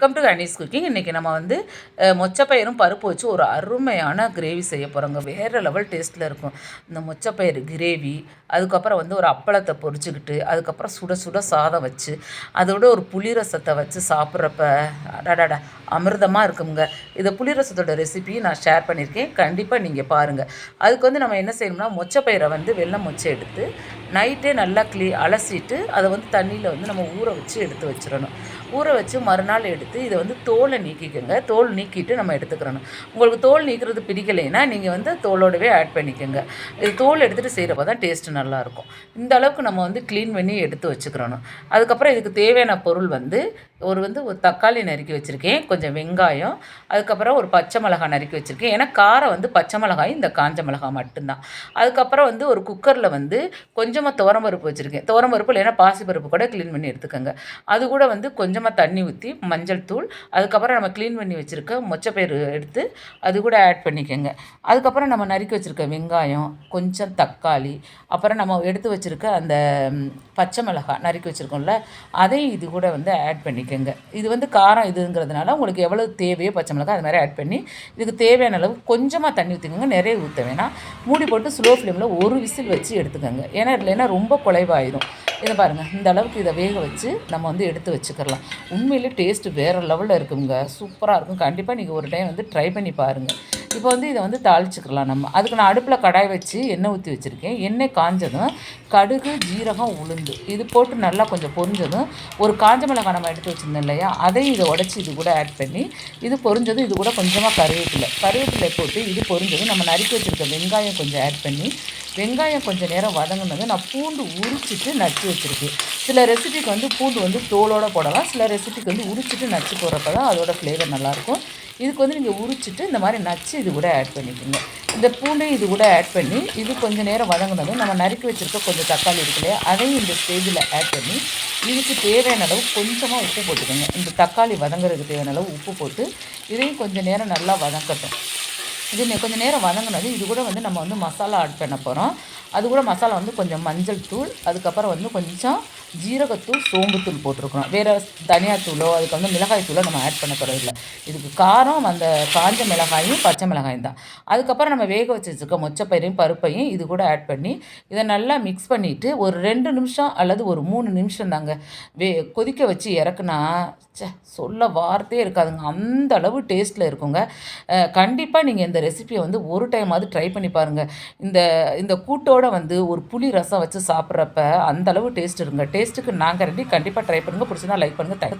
Welcome to Anees cooking இன்றைக்கி நம்ம வந்து மொச்சப்பயிரும் பருப்பு வச்சு ஒரு அருமையான கிரேவி செய்ய போகிறோங்க வேறு லெவல் டேஸ்ட்டில் இருக்கும். இந்த மொச்சப்பயிறு கிரேவி அதுக்கப்புறம் வந்து ஒரு அப்பளத்தை பொறிச்சிக்கிட்டு அதுக்கப்புறம் சுட சுட சாதம் வச்சு அதோட ஒரு புளி ரசத்தை வச்சு சாப்பிட்றப்ப அடாடாடா அமிர்தமாக இருக்குங்க. இந்த புளி ரசத்தோட ரெசிபி நான் ஷேர் பண்ணியிருக்கேன். கண்டிப்பாக நீங்கள் பாருங்கள் அதுக்கு வந்து நம்ம என்ன செய்யணும்னா மொச்சப்பயிரை வந்து வெள்ளம் மொச்சை எடுத்து நைட்டே நல்லா க்ளீ அலசிட்டு அதை வந்து தண்ணியில் வந்து நம்ம ஊற வச்சு எடுத்து வச்சிடணும். ஊற வச்சு மறுநாள் எடுத்து இதை வந்து தோலை நீக்கிக்கோங்க. தோல் நீக்கிட்டு நம்ம எடுத்துக்கிறணும். உங்களுக்கு தோல் நீக்கிறது பிடிக்கலைன்னா நீங்கள் வந்து தோலோடவே ஆட் பண்ணிக்கோங்க. இது தோல் எடுத்துகிட்டு செய்கிறப்ப தான் டேஸ்ட்டு நல்லாயிருக்கும் இந்த அளவுக்கு நம்ம வந்து க்ளீன் பண்ணி எடுத்து வச்சுக்கிறணும். அதுக்கப்புறம் இதுக்கு தேவையான பொருள் வந்து ஒரு வந்து ஒரு தக்காளி நறுக்கி வச்சுருக்கேன். கொஞ்சம் வெங்காயம். அதுக்கப்புறம் ஒரு பச்சை மிளகாய் நறுக்கி வச்சுருக்கேன். ஏன்னா காரம் வந்து பச்சை மிளகாயும் இந்த காஞ்ச மிளகாய் மட்டும்தான். அதுக்கப்புறம் வந்து ஒரு குக்கரில் வந்து கொஞ்சம் கொஞ்சமாக துவரம்பருப்பு வச்சுருக்கேன். துவரம் பருப்பு இல்லைன்னா பாசிப்பருப்பு கூட க்ளீன் பண்ணி எடுத்துக்கோங்க. அது கூட வந்து கொஞ்சமாக தண்ணி ஊற்றி மஞ்சள் தூள் அதுக்கப்புறம் நம்ம க்ளீன் பண்ணி வச்சுருக்க மொச்சப்பயிறு எடுத்து அது கூட ஆட் பண்ணிக்கோங்க. அதுக்கப்புறம் நம்ம நறுக்கி வச்சுருக்க வெங்காயம் கொஞ்சம் தக்காளி அப்புறம் நம்ம எடுத்து வச்சுருக்க அந்த பச்சை மிளகாய் நறுக்கி வச்சுருக்கோம்ல அதையும் இது கூட வந்து ஆட் பண்ணிக்கோங்க. இது வந்து காரம் இதுங்கிறதுனால உங்களுக்கு எவ்வளோ தேவையோ பச்சை மிளகாய் அது மாதிரி ஆட் பண்ணி இதுக்கு தேவையான அளவு கொஞ்சமாக தண்ணி ஊற்றிக்கோங்க நிறைய ஊற்ற வேணாம். மூடி போட்டு ஸ்லோ ஃப்ளேமில் ஒரு விசில் வச்சு எடுத்துக்கோங்க. ஏன்னா இல்லைன்னா ரொம்ப குலைவாயிடும் இதை பாருங்கள் இந்த அளவுக்கு இதை வேக வச்சு நம்ம வந்து எடுத்து வச்சுக்கலாம் உண்மையிலே டேஸ்ட்டு வேறு லெவலில் இருக்குங்க. சூப்பராக இருக்கும். கண்டிப்பாக நீங்கள் ஒரு டைம் வந்து ட்ரை பண்ணி பாருங்கள் இப்போ வந்து இதை வந்து தாளிச்சுக்கலாம் நம்ம. அதுக்கு நான் அடுப்பில் கடாய் வச்சு எண்ணெய் ஊற்றி வச்சுருக்கேன். எண்ணெய் காஞ்சதும் கடுகு ஜீரகம் உளுந்து இது போட்டு நல்லா கொஞ்சம் பொரிஞ்சதும் ஒரு காஞ்ச மிளகாய் நம்ம எடுத்து வச்சுருந்தோம் இல்லையா? அதையும் இதை உடச்சி இது கூட ஆட் பண்ணி இது பொரிஞ்சதும் இது கூட கொஞ்சமாக கருவேப்பிலை. கருவேப்பிலை போட்டு இது பொரிஞ்சதும் நம்ம நறுக்கி வச்சுருக்க வெங்காயம் கொஞ்சம் ஆட் பண்ணி வெங்காயம் கொஞ்சம் நேரம் வதங்கினது நான் பூண்டு உரிச்சிட்டு நச்சு வச்சுருக்கேன். சில ரெசிபிக்கு வந்து பூண்டு வந்து தோலோடு போடலாம். சில ரெசிபிக்கு வந்து உரிச்சிட்டு நச்சு போடுறப்ப தான் அதோட ஃப்ளேவர் நல்லாயிருக்கும். இதுக்கு வந்து நீங்கள் உரிச்சிட்டு இந்த மாதிரி நச்சு இது கூட ஆட் பண்ணிக்கோங்க. இந்த பூண்டையும் இது கூட ஆட் பண்ணி இது கொஞ்சம் நேரம் வதங்கினதும் நம்ம நறுக்கி வச்சுருக்க கொஞ்சம் தக்காளி இருக்கு இல்லையா அதையும் இந்த ஸ்டேஜில் ஆட் பண்ணி இதுக்கு தேவையான அளவு கொஞ்சமாக உப்பு போட்டுக்கோங்க. இந்த தக்காளி வதங்குறதுக்கு தேவையான அளவு உப்பு போட்டு இதையும் கொஞ்சம் நேரம் நல்லா வதங்கட்டும். இது கொஞ்சம் நேரம் வதங்கினது. இது கூட வந்து நம்ம வந்து மசாலா ஆட் பண்ண போகிறோம் அது கூட மசாலா வந்து கொஞ்சம் மஞ்சள் தூள் அதுக்கப்புறம் வந்து கொஞ்சம் ஜீரகத்தூள் சோம்புத்தூள் போட்டிருக்கணும். வேறு தனியாத்தூளோ அதுக்கு வந்து மிளகாய் தூளோ நம்ம ஆட் பண்ண போகிறதில்ல இதுக்கு காரம் அந்த காஞ்ச மிளகாயும் பச்சை மிளகாயும் தான். அதுக்கப்புறம் நம்ம வேக வச்சு வச்சுருக்க மொச்சப்பயிரையும் பருப்பையும் இது கூட ஆட் பண்ணி இதை நல்லா மிக்ஸ் பண்ணிவிட்டு ஒரு ரெண்டு நிமிஷம் அல்லது ஒரு மூணு நிமிஷம் தாங்க வே கொதிக்க வச்சு இறக்குனா சே சொல்ல வார்த்தையே இருக்காதுங்க. அந்த அளவு டேஸ்ட்டில் இருக்குங்க. கண்டிப்பாக நீங்கள் இந்த ரெசிபியை வந்து ஒரு டைமாவது ட்ரை பண்ணி பாருங்கள் இந்த இந்த கூட்டோட வந்து ஒரு புளி ரசம் வச்சு சாப்பிட்றப்ப அந்தளவு டேஸ்ட் இருங்க. டேஸ்ட்டுக்கு நாங்கள் ரெடி கண்டிப்பாக ட்ரை பண்ணுங்கள் பிடிச்சிருந்தா லைக் பண்ணுங்கள் தேங்க்